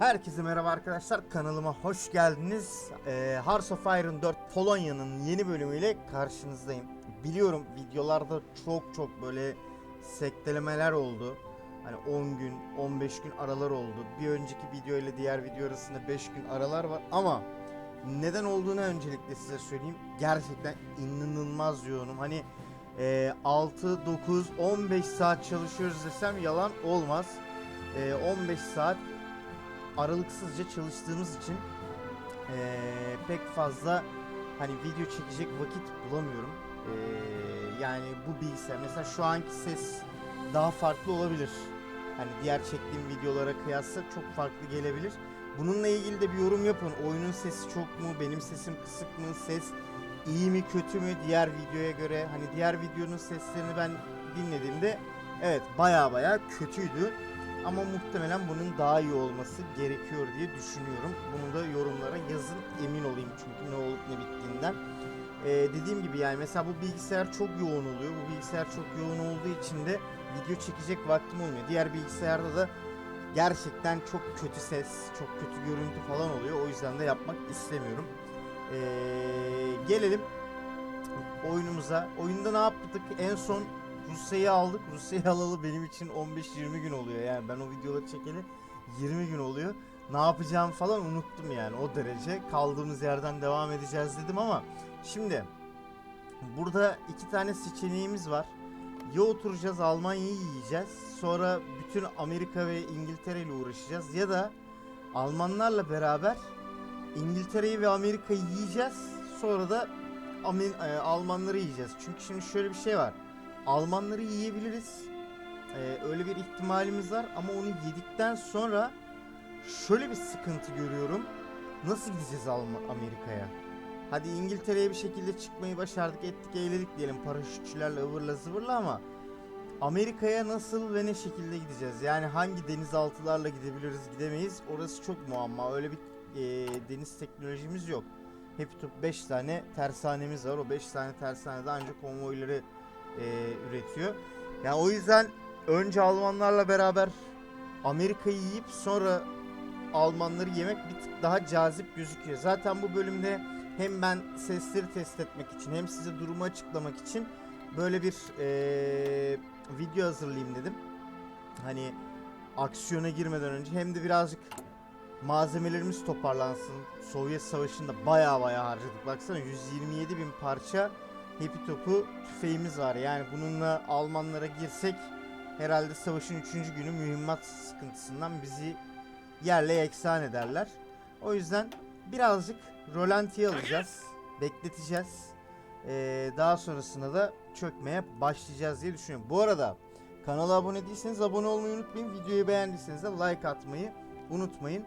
Herkese merhaba arkadaşlar kanalıma hoş geldiniz. Ee, Hearts of Iron 4 Polonya'nın yeni bölümüyle karşınızdayım. Biliyorum videolarda çok çok böyle sektelemeler oldu. Hani 10 gün, 15 gün aralar oldu. Bir önceki video ile diğer video arasında 5 gün aralar var ama neden olduğunu öncelikle size söyleyeyim. Gerçekten inanılmaz yoğunum. Hani e, 6, 9, 15 saat çalışıyoruz desem yalan olmaz. E, 15 saat aralıksızca çalıştığımız için eee, pek fazla hani video çekecek vakit bulamıyorum. Eee, yani bu bilgisayar mesela şu anki ses daha farklı olabilir. Hani diğer çektiğim videolara kıyasla çok farklı gelebilir. Bununla ilgili de bir yorum yapın. Oyunun sesi çok mu? Benim sesim kısık mı? Ses iyi mi kötü mü diğer videoya göre? Hani diğer videonun seslerini ben dinlediğimde evet baya baya kötüydü. Ama muhtemelen bunun daha iyi olması gerekiyor diye düşünüyorum. Bunu da yorumlara yazın emin olayım çünkü ne olup ne bittiğinden. Ee, dediğim gibi yani mesela bu bilgisayar çok yoğun oluyor. Bu bilgisayar çok yoğun olduğu için de video çekecek vaktim olmuyor. Diğer bilgisayarda da gerçekten çok kötü ses, çok kötü görüntü falan oluyor. O yüzden de yapmak istemiyorum. Ee, gelelim oyunumuza. Oyunda ne yaptık? En son Rusya'yı aldık. Rusya'yı alalı benim için 15-20 gün oluyor. Yani ben o videoları çekeli 20 gün oluyor. Ne yapacağım falan unuttum yani o derece. Kaldığımız yerden devam edeceğiz dedim ama şimdi burada iki tane seçeneğimiz var. Ya oturacağız Almanya'yı yiyeceğiz. Sonra bütün Amerika ve İngiltere ile uğraşacağız. Ya da Almanlarla beraber İngiltere'yi ve Amerika'yı yiyeceğiz. Sonra da e, Almanları yiyeceğiz. Çünkü şimdi şöyle bir şey var. Almanları yiyebiliriz. Ee, öyle bir ihtimalimiz var ama onu yedikten sonra şöyle bir sıkıntı görüyorum. Nasıl gideceğiz Amerika'ya? Hadi İngiltere'ye bir şekilde çıkmayı başardık, ettik, eğledik diyelim paraşütçülerle ıvırla zıvırla ama Amerika'ya nasıl ve ne şekilde gideceğiz? Yani hangi denizaltılarla gidebiliriz, gidemeyiz? Orası çok muamma. Öyle bir e, deniz teknolojimiz yok. Hep top 5 tane tersanemiz var. O 5 tane tersanede ancak konvoyları e, üretiyor. Yani o yüzden önce Almanlarla beraber Amerika'yı yiyip sonra Almanları yemek bir tık daha cazip gözüküyor. Zaten bu bölümde hem ben sesleri test etmek için hem size durumu açıklamak için böyle bir e, video hazırlayayım dedim. Hani aksiyona girmeden önce hem de birazcık malzemelerimiz toparlansın. Sovyet Savaşı'nda baya baya harcadık. Baksana 127 bin parça hepi topu tüfeğimiz var. Yani bununla Almanlara girsek herhalde savaşın 3. günü mühimmat sıkıntısından bizi yerle yeksan ederler. O yüzden birazcık rolantiye alacağız. Bekleteceğiz. Ee, daha sonrasında da çökmeye başlayacağız diye düşünüyorum. Bu arada kanala abone değilseniz abone olmayı unutmayın. Videoyu beğendiyseniz de like atmayı unutmayın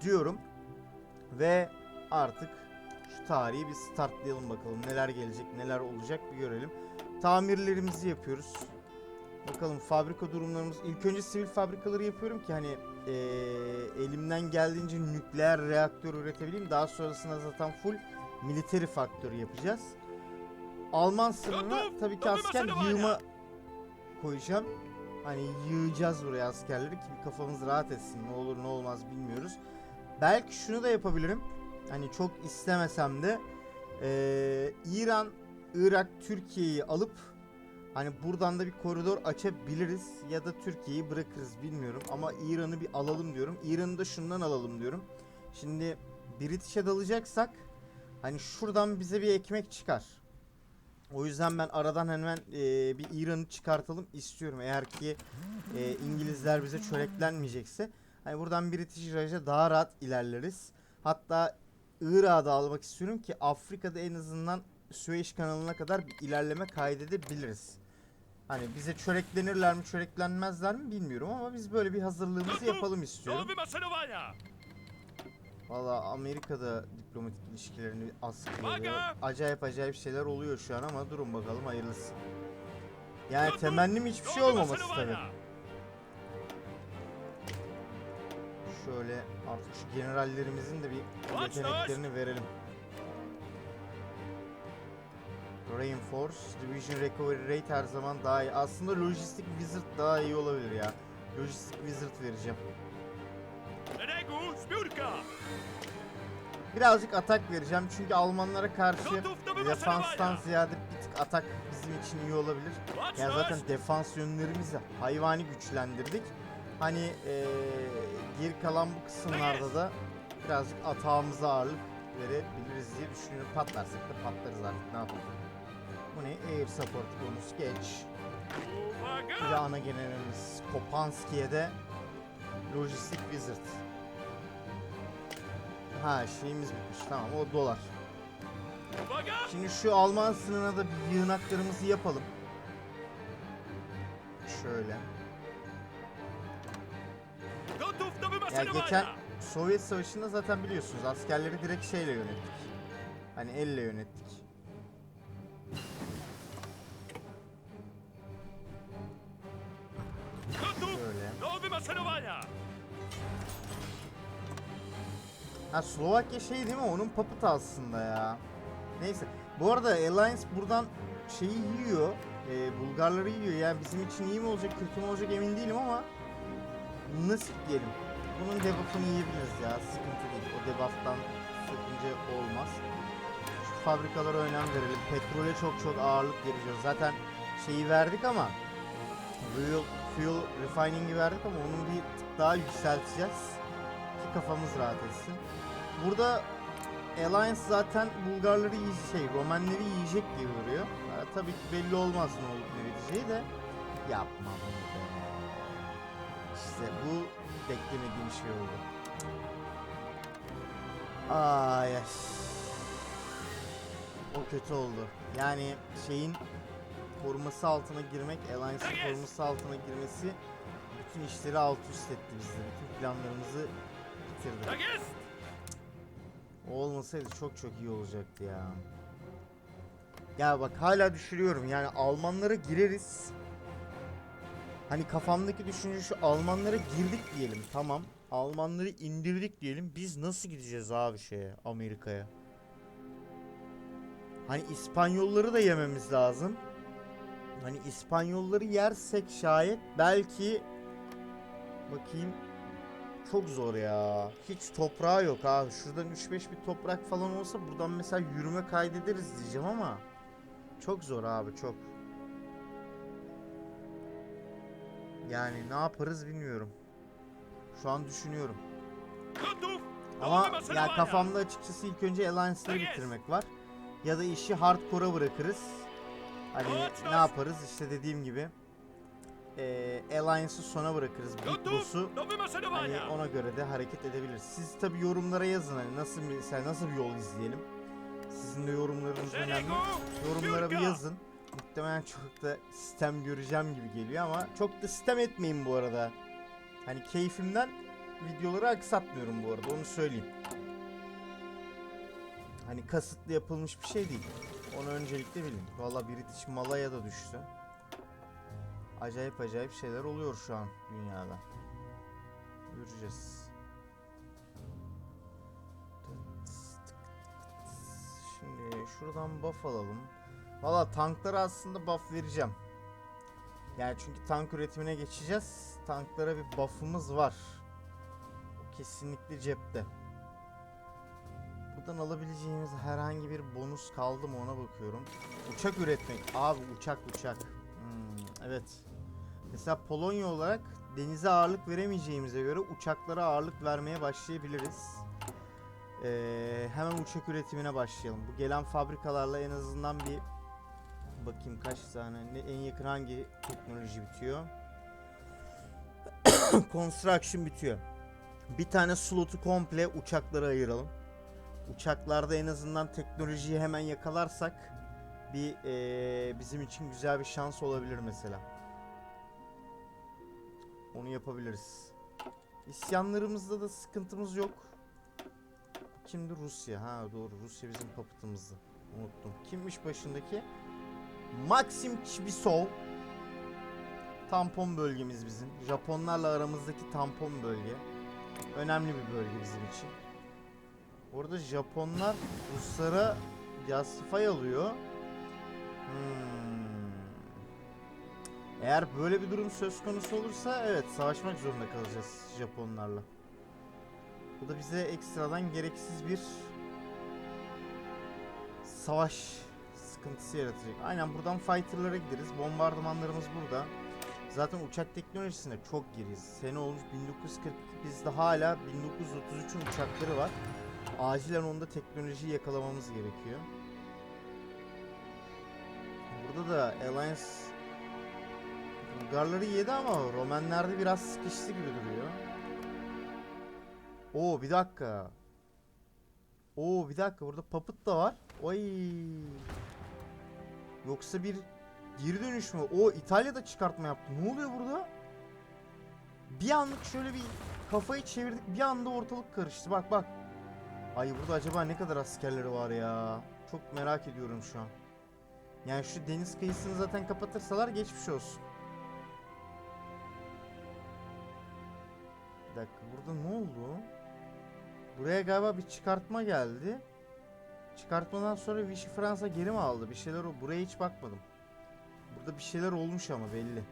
diyorum. Ve artık şu tarihi bir startlayalım bakalım. Neler gelecek, neler olacak bir görelim. Tamirlerimizi yapıyoruz. Bakalım fabrika durumlarımız. İlk önce sivil fabrikaları yapıyorum ki hani eee, elimden geldiğince nükleer reaktör üretebileyim. Daha sonrasında zaten full military faktörü yapacağız. Alman sınırına tabii ki asker yığma koyacağım. Hani yığacağız buraya askerleri ki bir kafamız rahat etsin. Ne olur ne olmaz bilmiyoruz. Belki şunu da yapabilirim. Hani çok istemesem de eee, İran, Irak, Türkiye'yi alıp hani buradan da bir koridor açabiliriz ya da Türkiye'yi bırakırız bilmiyorum ama İran'ı bir alalım diyorum. İran'ı da şundan alalım diyorum. Şimdi British'e dalacaksak hani şuradan bize bir ekmek çıkar. O yüzden ben aradan hemen eee, bir İran'ı çıkartalım istiyorum. Eğer ki eee, İngilizler bize çöreklenmeyecekse. Hani buradan British Raj'a daha rahat ilerleriz. Hatta Irak'ı da almak istiyorum ki Afrika'da en azından Süveyş kanalına kadar bir ilerleme kaydedebiliriz. Hani bize çöreklenirler mi çöreklenmezler mi bilmiyorum ama biz böyle bir hazırlığımızı yapalım istiyorum. Valla Amerika'da diplomatik ilişkilerini askılıyor. Acayip acayip şeyler oluyor şu an ama durun bakalım hayırlısı. Yani temennim hiçbir şey olmaması tabii. Şöyle artık şu generallerimizin de bir yeteneklerini verelim. Reinforce, Division Recovery Rate her zaman daha iyi. Aslında Logistic Wizard daha iyi olabilir ya. Logistic Wizard vereceğim. Birazcık atak vereceğim çünkü Almanlara karşı defanstan ziyade bir tık atak bizim için iyi olabilir. Yani zaten defans yönlerimizi hayvani güçlendirdik. Hani eee geri kalan bu kısımlarda da birazcık atağımıza ağırlık verebiliriz diye düşünüyorum. Patlarsak da patlarız artık ne yapalım. Bu ne? Air support bonus geç. Bir de ana generalimiz Kopanski'ye de Logistik Wizard. Ha şeyimiz bitmiş tamam o dolar. Şimdi şu Alman sınırına da bir yığınaklarımızı yapalım. Şöyle. Ya geçen Sovyet Savaşı'nda zaten biliyorsunuz askerleri direkt şeyle yönettik. Hani elle yönettik. Şöyle. Ha Slovakya şey değil mi? Onun puppet aslında ya. Neyse. Bu arada Alliance buradan şeyi yiyor. e, Bulgarları yiyor. Yani bizim için iyi mi olacak, kötü mü olacak emin değilim ama nasıl diyelim. Bunun debuff'ını yiyebiliriz ya. Sıkıntı değil. O debuff'tan sakınca olmaz. Şu fabrikalara önem verelim. Petrole çok çok ağırlık vereceğiz. Zaten şeyi verdik ama Fuel, fuel refining'i verdik ama onun bir tık daha yükselteceğiz. Ki kafamız rahat etsin. Burada Alliance zaten Bulgarları şey, Romenleri yiyecek gibi duruyor. Tabii ki belli olmaz ne olup ne biteceği de yapma bunu be. İşte bu beklemediğim şey oldu. Ay ay. O kötü oldu. Yani şeyin koruması altına girmek, Alliance'ın koruması altına girmesi bütün işleri alt üst etti bizde. Bütün planlarımızı bitirdi. O olmasaydı çok çok iyi olacaktı ya. Ya bak hala düşürüyorum yani Almanlara gireriz. Hani kafamdaki düşünce şu Almanlara girdik diyelim tamam. Almanları indirdik diyelim. Biz nasıl gideceğiz abi şeye Amerika'ya? Hani İspanyolları da yememiz lazım. Hani İspanyolları yersek şayet belki bakayım çok zor ya. Hiç toprağı yok abi. Şuradan 3-5 bir toprak falan olsa buradan mesela yürüme kaydederiz diyeceğim ama çok zor abi çok. Yani ne yaparız bilmiyorum. Şu an düşünüyorum. Ama ya kafamda açıkçası ilk önce Alliance'ları bitirmek var. Ya da işi hardcore'a bırakırız. Hani ne yaparız işte dediğim gibi. Eee Alliance'ı sona bırakırız. Big Boss'u Hani ona göre de hareket edebiliriz. Siz tabi yorumlara yazın hani nasıl bir nasıl bir yol izleyelim. Sizin de yorumlarınız önemli. Yorumlara bir yazın. Muhtemelen çok da sistem göreceğim gibi geliyor ama çok da sistem etmeyin bu arada. Hani keyfimden videoları aksatmıyorum bu arada onu söyleyeyim. Hani kasıtlı yapılmış bir şey değil. Onu öncelikle bilin. Valla British Malaya da düştü. Acayip acayip şeyler oluyor şu an dünyada. Göreceğiz. Şimdi şuradan buff alalım. Valla tanklara aslında buff vereceğim. Yani çünkü tank üretimine geçeceğiz. Tanklara bir buff'ımız var. O kesinlikle cepte. Buradan alabileceğimiz herhangi bir bonus kaldı mı ona bakıyorum. Uçak üretmek. Abi uçak uçak. Hmm, evet. Mesela Polonya olarak denize ağırlık veremeyeceğimize göre uçaklara ağırlık vermeye başlayabiliriz. Ee, hemen uçak üretimine başlayalım. Bu gelen fabrikalarla en azından bir bakayım kaç tane ne, en yakın hangi teknoloji bitiyor? Construction bitiyor. Bir tane slotu komple uçaklara ayıralım. Uçaklarda en azından teknolojiyi hemen yakalarsak bir ee, bizim için güzel bir şans olabilir mesela. Onu yapabiliriz. İsyanlarımızda da sıkıntımız yok. Kimdi Rusya? Ha doğru Rusya bizim papıtımızdı. Unuttum. Kimmiş başındaki? Maxim Chibisov. Tampon bölgemiz bizim. Japonlarla aramızdaki tampon bölge. Önemli bir bölge bizim için. Orada Japonlar Ruslara Yasifay alıyor. Hmm. Eğer böyle bir durum söz konusu olursa evet savaşmak zorunda kalacağız Japonlarla. Bu da bize ekstradan gereksiz bir savaş sıkıntısı yaratacak. Aynen buradan fighter'lara gideriz. Bombardımanlarımız burada. Zaten uçak teknolojisinde çok geriyiz. Sene olmuş 1942 bizde hala 1933'ün uçakları var. Acilen onda teknolojiyi yakalamamız gerekiyor. Burada da Alliance Bulgarları yedi ama Romenlerde biraz sıkıştı gibi duruyor. Oo bir dakika. Oo bir dakika burada Puppet da var. Oy. Yoksa bir geri dönüş mü? O İtalya'da çıkartma yaptı. Ne oluyor burada? Bir anlık şöyle bir kafayı çevirdik. Bir anda ortalık karıştı. Bak bak. Ay burada acaba ne kadar askerleri var ya? Çok merak ediyorum şu an. Yani şu deniz kıyısını zaten kapatırsalar geçmiş olsun. Bir dakika burada ne oldu? Buraya galiba bir çıkartma geldi. Çıkartmadan sonra Vichy Fransa geri mi aldı? Bir şeyler o. Buraya hiç bakmadım. Burada bir şeyler olmuş ama belli.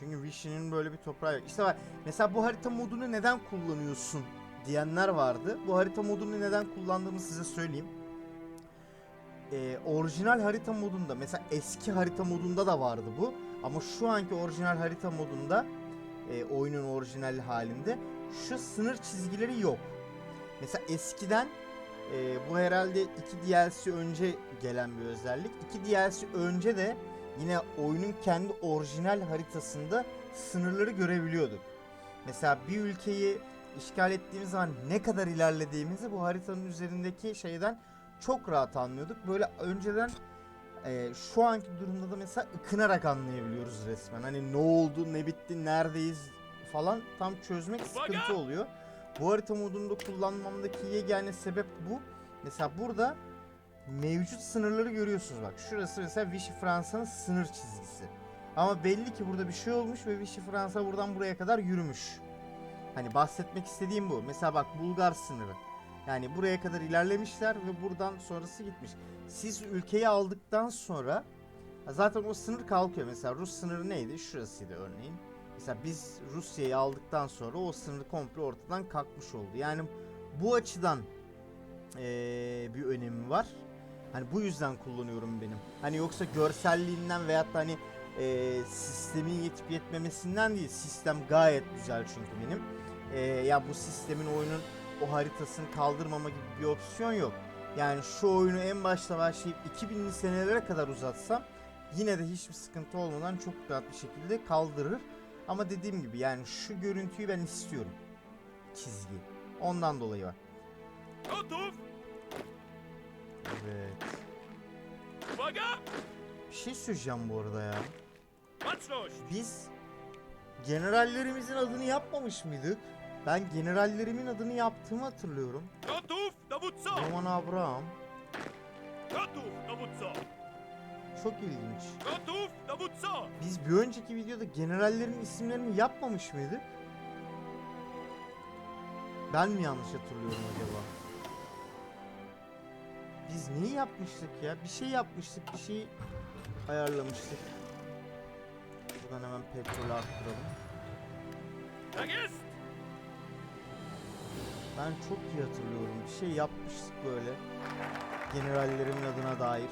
Çünkü Vichy'nin böyle bir toprağı yok. İşte bak mesela bu harita modunu neden kullanıyorsun diyenler vardı. Bu harita modunu neden kullandığımı size söyleyeyim. Ee, orijinal harita modunda mesela eski harita modunda da vardı bu. Ama şu anki orijinal harita modunda e, oyunun orijinal halinde şu sınır çizgileri yok. Mesela eskiden e, bu herhalde iki DLC önce gelen bir özellik. İki DLC önce de yine oyunun kendi orijinal haritasında sınırları görebiliyorduk. Mesela bir ülkeyi işgal ettiğimiz zaman ne kadar ilerlediğimizi bu haritanın üzerindeki şeyden çok rahat anlıyorduk. Böyle önceden e, şu anki durumda da mesela ıkınarak anlayabiliyoruz resmen. Hani ne oldu, ne bitti, neredeyiz falan tam çözmek sıkıntı oluyor. Bu harita modunda kullanmamdaki yegane sebep bu. Mesela burada mevcut sınırları görüyorsunuz bak. Şurası mesela Vichy Fransa'nın sınır çizgisi. Ama belli ki burada bir şey olmuş ve Vichy Fransa buradan buraya kadar yürümüş. Hani bahsetmek istediğim bu. Mesela bak Bulgar sınırı. Yani buraya kadar ilerlemişler ve buradan sonrası gitmiş. Siz ülkeyi aldıktan sonra zaten o sınır kalkıyor. Mesela Rus sınırı neydi? Şurasıydı örneğin. Mesela biz Rusya'yı aldıktan sonra o sınır komple ortadan kalkmış oldu. Yani bu açıdan eee, bir önemi var. Hani bu yüzden kullanıyorum benim. Hani yoksa görselliğinden veyahut da hani eee, sistemin yetip yetmemesinden değil. Sistem gayet güzel çünkü benim. Eee, ya bu sistemin oyunun o haritasını kaldırmama gibi bir opsiyon yok. Yani şu oyunu en başta başlayıp 2000'li senelere kadar uzatsam yine de hiçbir sıkıntı olmadan çok rahat bir şekilde kaldırır. Ama dediğim gibi yani şu görüntüyü ben istiyorum. Çizgi. Ondan dolayı var. Evet. Bir şey söyleyeceğim bu arada ya. Biz generallerimizin adını yapmamış mıydık? Ben generallerimin adını yaptığımı hatırlıyorum. Roman Abraham. Roman Abraham. Çok ilginç. Biz bir önceki videoda generallerin isimlerini yapmamış mıydık? Ben mi yanlış hatırlıyorum acaba? Biz neyi yapmıştık ya? Bir şey yapmıştık, bir şey ayarlamıştık. Buradan hemen petrolü arttıralım. Ben çok iyi hatırlıyorum. Bir şey yapmıştık böyle. Generallerimin adına dair.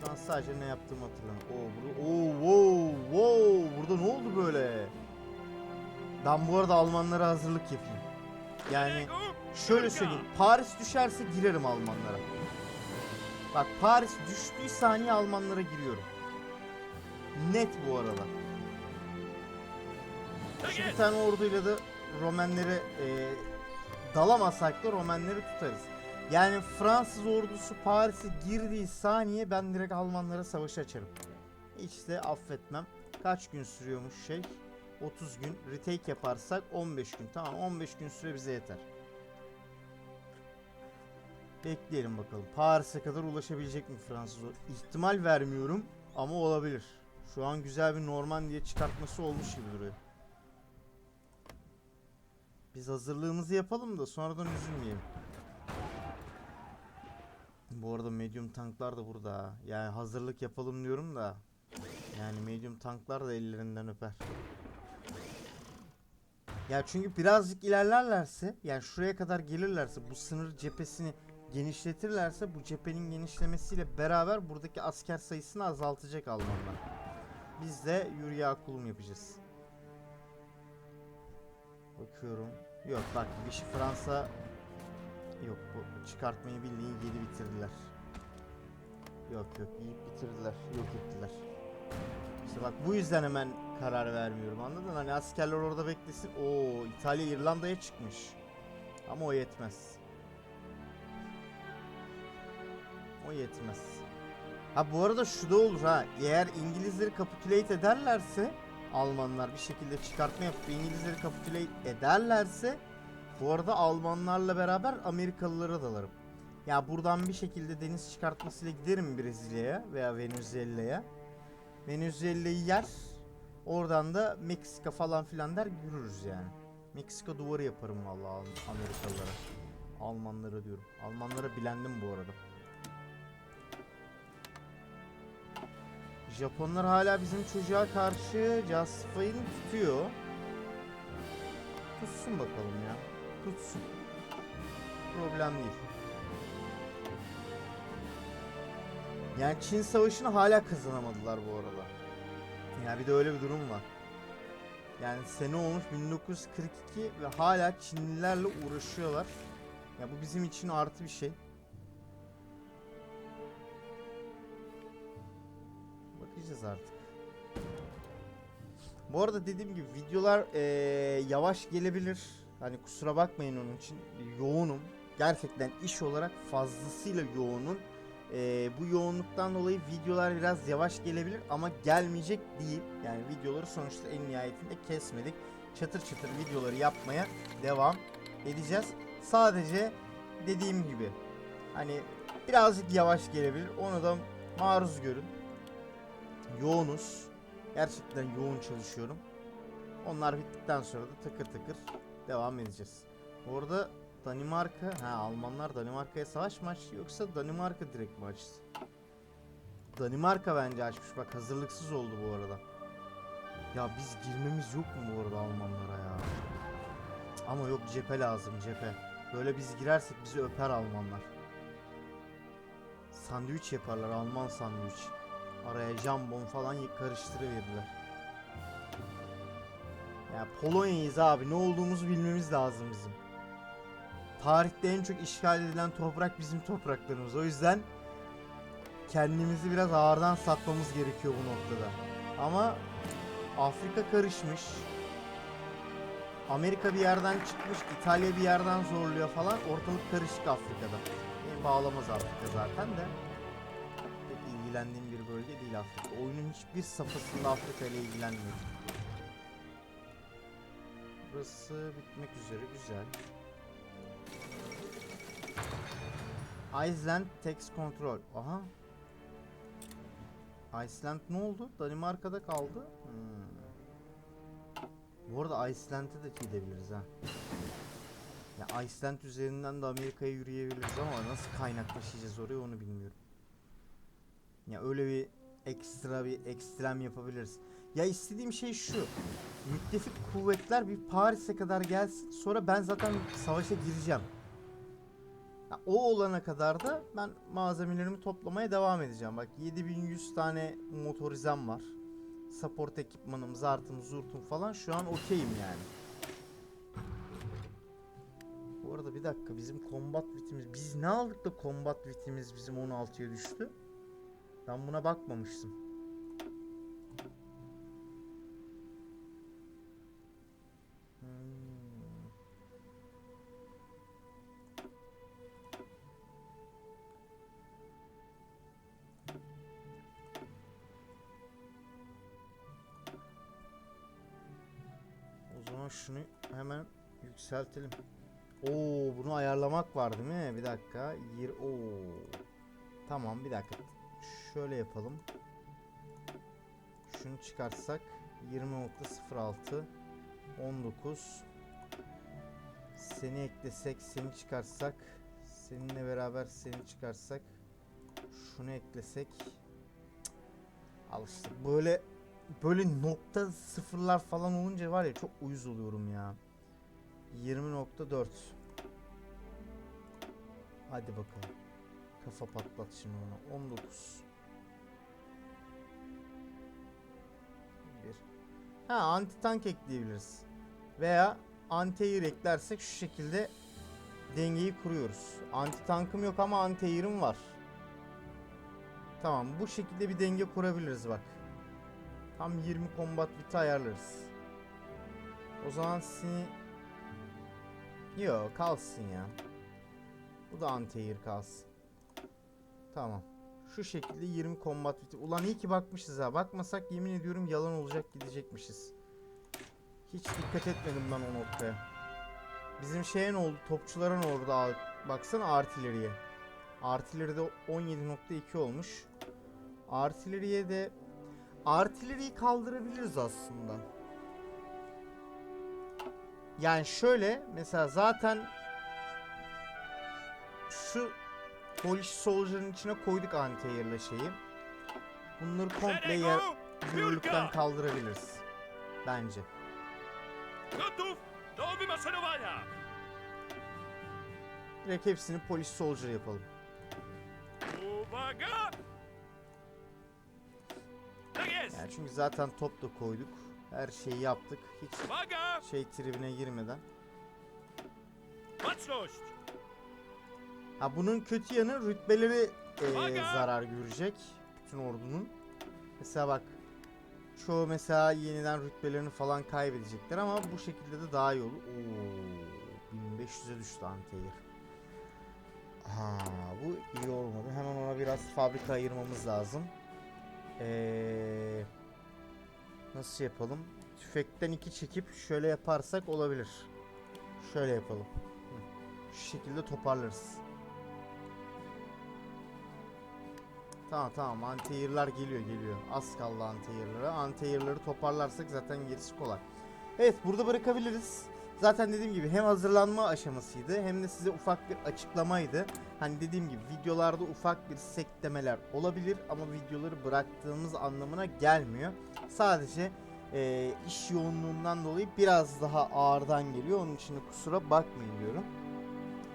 Şu an sadece ne yaptığımı hatırlamıyorum. Oo, burada, oo, wow, wow, burada ne oldu böyle? Ben bu arada Almanlara hazırlık yapayım. Yani şöyle söyleyeyim. Paris düşerse girerim Almanlara. Bak Paris düştüğü saniye Almanlara giriyorum. Net bu arada. Şu bir tane orduyla da Romenleri e, dalamasak da Romenleri tutarız. Yani Fransız ordusu Paris'e girdiği saniye ben direkt Almanlara savaş açarım. Hiç de affetmem. Kaç gün sürüyormuş şey? 30 gün. Retake yaparsak 15 gün. Tamam 15 gün süre bize yeter. Bekleyelim bakalım. Paris'e kadar ulaşabilecek mi Fransız ordusu? İhtimal vermiyorum ama olabilir. Şu an güzel bir Normandiya çıkartması olmuş gibi duruyor. Biz hazırlığımızı yapalım da sonradan üzülmeyelim. Bu arada medium tanklar da burada. Yani hazırlık yapalım diyorum da. Yani medium tanklar da ellerinden öper. Ya çünkü birazcık ilerlerlerse yani şuraya kadar gelirlerse bu sınır cephesini genişletirlerse bu cephenin genişlemesiyle beraber buradaki asker sayısını azaltacak Almanlar. Biz de yürüye kulum yapacağız. Bakıyorum. Yok bak Vichy Fransa yok bu çıkartmayı bildiğin yedi bitirdiler. Yok yok yiyip bitirdiler. Yok ettiler. İşte bak bu yüzden hemen karar vermiyorum anladın? Hani askerler orada beklesin. Oo İtalya İrlanda'ya çıkmış. Ama o yetmez. O yetmez. Ha bu arada şu da olur ha. Eğer İngilizleri kapitülate ederlerse Almanlar bir şekilde çıkartma yapıp İngilizleri kapitülate ederlerse bu arada Almanlarla beraber Amerikalılara dalarım. Ya buradan bir şekilde deniz çıkartmasıyla giderim Brezilya'ya veya Venezuela'ya. Venezuela'yı yer. Oradan da Meksika falan filan der yürürüz yani. Meksika duvarı yaparım vallahi Al- Amerikalılara. Almanlara diyorum. Almanlara bilendim bu arada. Japonlar hala bizim çocuğa karşı Justify'ını tutuyor. Tutsun bakalım ya. Tutsun. Problem değil. Yani Çin Savaşı'nı hala kazanamadılar bu arada. Ya bir de öyle bir durum var. Yani sene olmuş 1942 ve hala Çinlilerle uğraşıyorlar. Ya bu bizim için artı bir şey. Bakacağız artık. Bu arada dediğim gibi videolar eee, yavaş gelebilir. Hani kusura bakmayın onun için. Yoğunum. Gerçekten iş olarak fazlasıyla yoğunum. Eee, bu yoğunluktan dolayı videolar biraz yavaş gelebilir ama gelmeyecek değil. Yani videoları sonuçta en nihayetinde kesmedik. Çatır çatır videoları yapmaya devam edeceğiz. Sadece dediğim gibi hani birazcık yavaş gelebilir. Onu da maruz görün. Yoğunuz. Gerçekten yoğun çalışıyorum. Onlar bittikten sonra da tıkır tıkır devam edeceğiz. Orada Danimarka, ha Almanlar Danimarka'ya savaş mı açtı yoksa Danimarka direkt mi açtı? Danimarka bence açmış. Bak hazırlıksız oldu bu arada. Ya biz girmemiz yok mu bu arada Almanlara ya? Ama yok cephe lazım cephe. Böyle biz girersek bizi öper Almanlar. Sandviç yaparlar Alman sandviç. Araya jambon falan karıştırıverirler. Ya Polonya'yız abi ne olduğumuzu bilmemiz lazım bizim. Tarihte en çok işgal edilen toprak bizim topraklarımız. O yüzden kendimizi biraz ağırdan satmamız gerekiyor bu noktada. Ama Afrika karışmış. Amerika bir yerden çıkmış, İtalya bir yerden zorluyor falan. Ortalık karışık Afrika'da. Beni bağlamaz Afrika zaten de. Pek ilgilendiğim bir bölge değil Afrika. Oyunun hiçbir safhasında Afrika ile ilgilenmiyorum. Burası bitmek üzere güzel. Iceland Tax Control. Aha. Iceland ne oldu? Danimarka'da kaldı. Hmm. Bu arada Iceland'e de gidebiliriz ha. Ya Iceland üzerinden de Amerika'ya yürüyebiliriz ama nasıl kaynak taşıyacağız oraya onu bilmiyorum. Ya öyle bir ekstra bir ekstrem yapabiliriz. Ya istediğim şey şu. Müttefik kuvvetler bir Paris'e kadar gelsin. Sonra ben zaten savaşa gireceğim. Ya o olana kadar da ben malzemelerimi toplamaya devam edeceğim. Bak 7100 tane motorizem var. Support ekipmanım, zartım, zurtum falan şu an okeyim yani. Bu arada bir dakika bizim combat bitimiz biz ne aldık da combat bitimiz bizim 16'ya düştü? Ben buna bakmamıştım. Yükseltelim. Oo bunu ayarlamak var değil mi? Bir dakika. Yir Oo. Tamam bir dakika. Şöyle yapalım. Şunu çıkarsak 20.06 19 seni eklesek seni çıkarsak seninle beraber seni çıkarsak şunu eklesek al işte böyle böyle nokta sıfırlar falan olunca var ya çok uyuz oluyorum ya. 20.4 Hadi bakalım. Kafa patlat şimdi ona. 19 Bir. Ha anti tank ekleyebiliriz. Veya anti air eklersek şu şekilde dengeyi kuruyoruz. Anti tankım yok ama anti air'im var. Tamam bu şekilde bir denge kurabiliriz bak. Tam 20 combat biti ayarlarız. O zaman seni... Yo kalsın ya. Bu da anti-air kalsın. Tamam. Şu şekilde 20 combat biti. Ulan iyi ki bakmışız ha. Bakmasak yemin ediyorum yalan olacak gidecekmişiz. Hiç dikkat etmedim ben o noktaya. Bizim şeye ne oldu? Topçulara ne oldu? Baksana artilleriye. Artilleride 17.2 olmuş. Artilleriye de artilleriyi kaldırabiliriz aslında. Yani şöyle mesela zaten şu Polish Soldier'ın içine koyduk anti-air'la şeyi. Bunları komple yer, yürürlükten kaldırabiliriz. Bence. Direkt hepsini Polish Soldier yapalım. Yani çünkü zaten top da koyduk. Her şeyi yaptık. Hiç şey tribine girmeden. Ha bunun kötü yanı rütbeleri Aga! zarar görecek. Bütün ordunun. Mesela bak çoğu mesela yeniden rütbelerini falan kaybedecekler ama bu şekilde de daha iyi olur. Oo, 1500'e düştü Anteir. Ha bu iyi olmadı. Hemen ona biraz fabrika ayırmamız lazım. Eee nasıl yapalım? Tüfekten iki çekip şöyle yaparsak olabilir. Şöyle yapalım. Şu şekilde toparlarız. Tamam tamam anti-air'lar geliyor geliyor. Az kaldı anti-air'lara. Anti-air'ları toparlarsak zaten gerisi kolay. Evet burada bırakabiliriz. Zaten dediğim gibi hem hazırlanma aşamasıydı hem de size ufak bir açıklamaydı. Hani dediğim gibi videolarda ufak bir seklemeler olabilir ama videoları bıraktığımız anlamına gelmiyor. Sadece e, iş yoğunluğundan dolayı biraz daha ağırdan geliyor. Onun için de kusura bakmayın diyorum.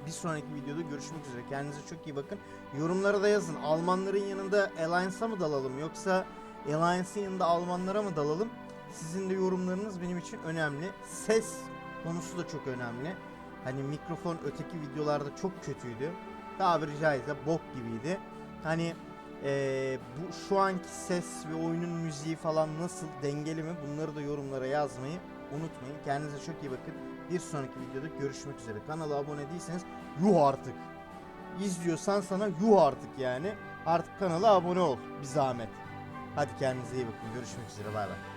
Bir sonraki videoda görüşmek üzere. Kendinize çok iyi bakın. Yorumlara da yazın. Almanların yanında Alliance'a mı dalalım yoksa Alliance'ın yanında Almanlara mı dalalım? Sizin de yorumlarınız benim için önemli. Ses konusu da çok önemli. Hani mikrofon öteki videolarda çok kötüydü. Tabiri caizse bok gibiydi. Hani eee, bu şu anki ses ve oyunun müziği falan nasıl dengeli mi? Bunları da yorumlara yazmayı unutmayın. Kendinize çok iyi bakın. Bir sonraki videoda görüşmek üzere. Kanala abone değilseniz yuh artık. İzliyorsan sana yuh artık yani. Artık kanala abone ol. Bir zahmet. Hadi kendinize iyi bakın. Görüşmek üzere. Bay bay.